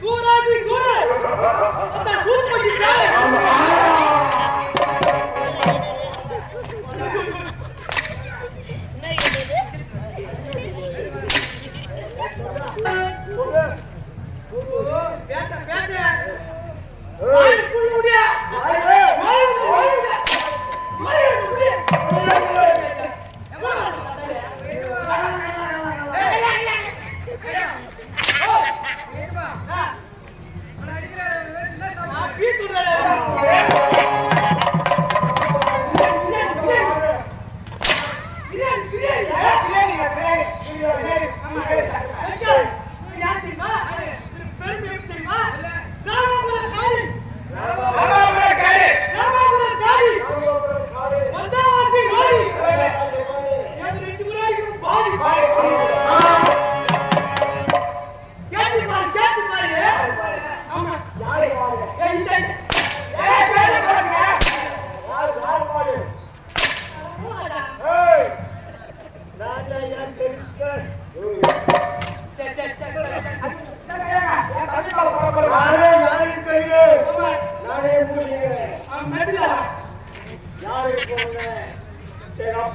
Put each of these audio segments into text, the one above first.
சூராஜி சூரா அந்த சூட் பண்ணி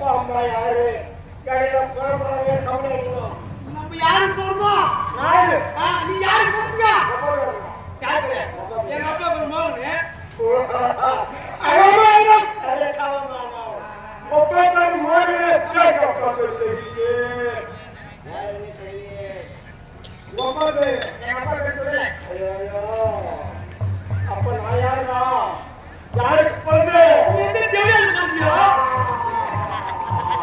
அப்பா அம்மா யாரு கடையில போறவங்க கவலை எடுக்கணும் நம்ம யாருக்கு போறோம் யாரு நீ யாருக்கு போறீங்க யாருக்கு? எங்க அப்பா பேர் மோகன். அப்ப நான் யாருடா? யாருக்கு பிறந்த தெரியாது மந்திரம்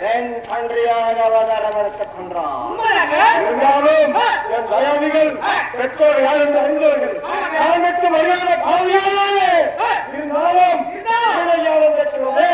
பெண் பன்றியாக அவதாரம் எடுத்துக் கொண்டான் இருந்தாலும் என் தயாதிகள் பெற்றோர் யார் என்று அறிந்தவர்கள். காரணத்து மரியாதை பாவியாளே இருந்தாலும் இருக்கிறது